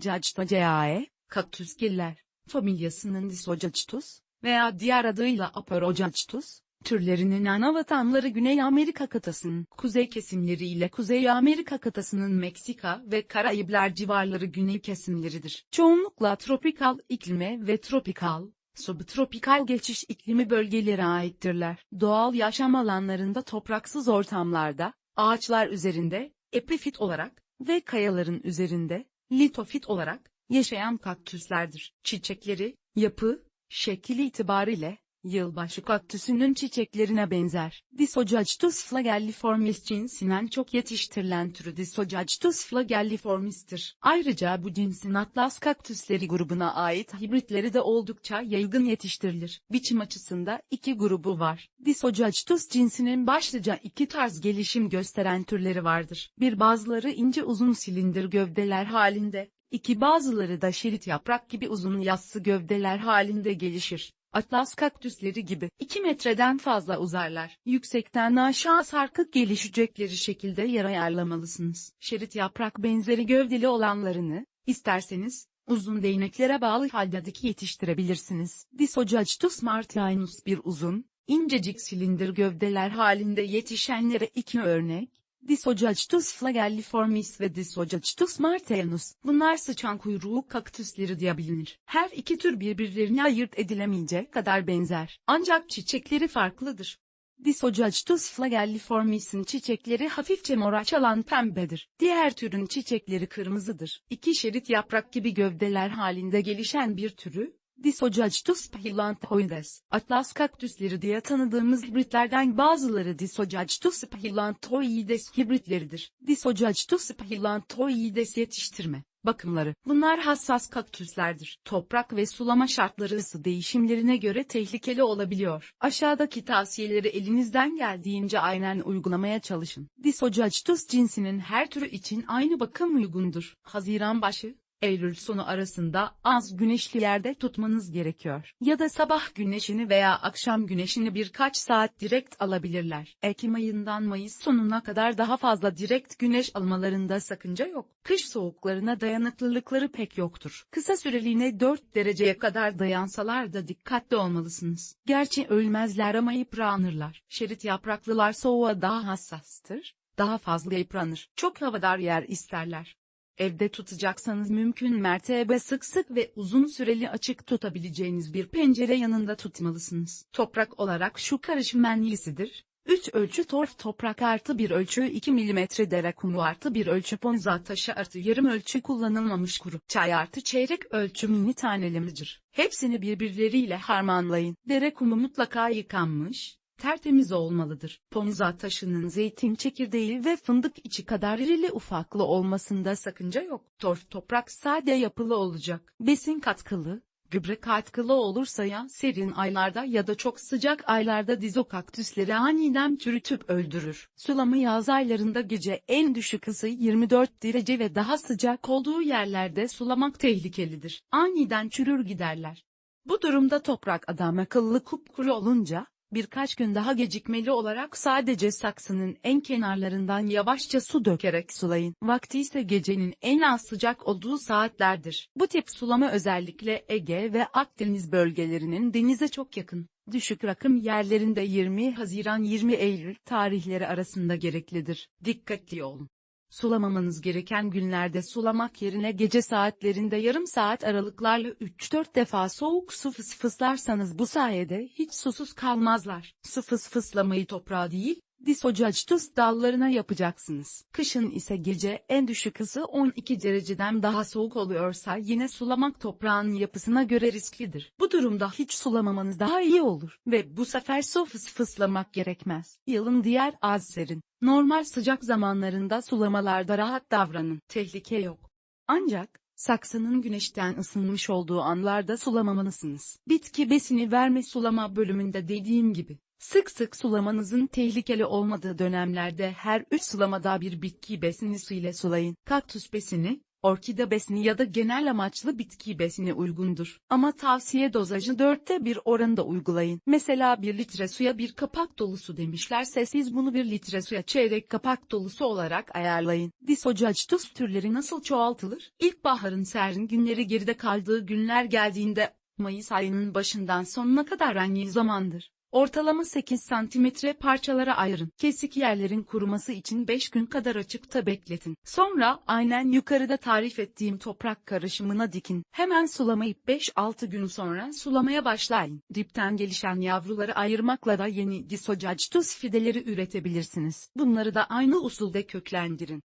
Cactaceae, kaktüsgiller, familyasının Disojactus veya diğer adıyla Aperojactus, türlerinin ana vatanları Güney Amerika kıtasının kuzey kesimleri ile Kuzey Amerika kıtasının Meksika ve Karayipler civarları güney kesimleridir. Çoğunlukla tropikal iklime ve tropikal, subtropikal geçiş iklimi bölgelere aittirler. Doğal yaşam alanlarında topraksız ortamlarda, ağaçlar üzerinde, epifit olarak ve kayaların üzerinde, litofit olarak, yaşayan kaktüslerdir. Çiçekleri, yapı, şekli itibariyle, yılbaşı kaktüsünün çiçeklerine benzer. Disojactus flagelliformis cinsinin çok yetiştirilen türü Disojactus flagelliformis'tir. Ayrıca bu cinsin atlas kaktüsleri grubuna ait hibritleri de oldukça yaygın yetiştirilir. Biçim açısında iki grubu var. Disojactus cinsinin başlıca iki tarz gelişim gösteren türleri vardır. Bir bazıları ince uzun silindir gövdeler halinde, iki bazıları da şerit yaprak gibi uzun yassı gövdeler halinde gelişir. Atlas kaktüsleri gibi 2 metreden fazla uzarlar. Yüksekten aşağı sarkık gelişecekleri şekilde yer ayarlamalısınız. Şerit yaprak benzeri gövdeli olanlarını, isterseniz, uzun değneklere bağlı halde dik yetiştirebilirsiniz. Disojactus martianus bir uzun, incecik silindir gövdeler halinde yetişenlere iki örnek, Disojactus flagelliformis ve Disojactus martianus. Bunlar sıçan kuyruğu kaktüsleri diye bilinir. Her iki tür birbirlerine ayırt edilemeyecek kadar benzer. Ancak çiçekleri farklıdır. Disojactus flagelliformis'in çiçekleri hafifçe mora çalan pembedir. Diğer türün çiçekleri kırmızıdır. İki şerit yaprak gibi gövdeler halinde gelişen bir türü, Disojactus pahilanthoides. Atlas kaktüsleri diye tanıdığımız hibritlerden bazıları Disojactus pahilanthoides hibritleridir. Disojactus pahilanthoides yetiştirme, bakımları. Bunlar hassas kaktüslerdir. Toprak ve sulama şartları ısı değişimlerine göre tehlikeli olabiliyor. Aşağıdaki tavsiyeleri elinizden geldiğince aynen uygulamaya çalışın. Disojactus cinsinin her türü için aynı bakım uygundur. Haziran başı, Eylül sonu arasında az güneşli yerde tutmanız gerekiyor. Ya da sabah güneşini veya akşam güneşini birkaç saat direkt alabilirler. Ekim ayından Mayıs sonuna kadar daha fazla direkt güneş almalarında sakınca yok. Kış soğuklarına dayanıklılıkları pek yoktur. Kısa süreliğine 4 dereceye kadar dayansalar da dikkatli olmalısınız. Gerçi ölmezler ama yıpranırlar. Şerit yapraklılar soğuğa daha hassastır daha fazla yıpranır. Çok havadar yer isterler. Evde tutacaksanız mümkün mertebe sık sık ve uzun süreli açık tutabileceğiniz bir pencere yanında tutmalısınız. Toprak olarak şu karışım en iyisidir. 3 ölçü torf toprak artı 1 ölçü 2 mm dere kumu artı 1 ölçü ponza taşı artı yarım ölçü kullanılmamış kuru çay artı çeyrek ölçü mini taneli mıcır. Hepsini birbirleriyle harmanlayın. Dere kumu mutlaka yıkanmış, tertemiz olmalıdır. Ponza taşının zeytin çekirdeği ve fındık içi kadar irili ufaklı olmasında sakınca yok. Torf toprak sade yapılı olacak. Besin katkılı, gübre katkılı olursa ya serin aylarda ya da çok sıcak aylarda dizo kaktüsleri aniden çürütüp öldürür. Sulama yaz aylarında gece en düşük ısı 24 derece ve daha sıcak olduğu yerlerde sulamak tehlikelidir. Aniden çürür giderler. Bu durumda toprak adam akıllı kupkuru olunca, birkaç gün daha gecikmeli olarak sadece saksının en kenarlarından yavaşça su dökerek sulayın. Vakti ise gecenin en az sıcak olduğu saatlerdir. Bu tip sulama özellikle Ege ve Akdeniz bölgelerinin denize çok yakın. Düşük rakım yerlerinde 20 Haziran 20 Eylül tarihleri arasında gereklidir. Dikkatli olun. Sulamamanız gereken günlerde sulamak yerine gece saatlerinde yarım saat aralıklarla 3-4 defa soğuk su fısfıslarsanız bu sayede hiç susuz kalmazlar. Su fısfıslamayı toprağa değil, Disojactus dallarına yapacaksınız. Kışın ise gece en düşük ısı 12 dereceden daha soğuk oluyorsa yine sulamak toprağın yapısına göre risklidir. Bu durumda hiç sulamamanız daha iyi olur ve bu sefer su fısfıslamak gerekmez. Yılın diğer az serin, normal sıcak zamanlarında sulamalarda rahat davranın. Tehlike yok. Ancak, saksının güneşten ısınmış olduğu anlarda sulamamalısınız. Bitki besini verme sulama bölümünde dediğim gibi, Sık sık sulamanızın tehlikeli olmadığı dönemlerde her 3 sulamada bir bitki besini su ile sulayın. Kaktüs besini, Orkide besini ya da genel amaçlı bitki besini uygundur. Ama tavsiye dozajı dörtte bir oranda uygulayın. Mesela 1 litre suya bir kapak dolusu demişlerse siz bunu 1 litre suya çeyrek kapak dolusu olarak ayarlayın. Disocacitus türleri nasıl çoğaltılır? İlkbaharın serin günleri geride kaldığı günler geldiğinde, Mayıs ayının başından sonuna kadar en iyi zamandır. Ortalama 8 santimetre parçalara ayırın. Kesik yerlerin kuruması için 5 gün kadar açıkta bekletin. Sonra aynen yukarıda tarif ettiğim toprak karışımına dikin. Hemen sulamayıp 5-6 gün sonra sulamaya başlayın. Dipten gelişen yavruları ayırmakla da yeni disocacitus fideleri üretebilirsiniz. Bunları da aynı usulde köklendirin.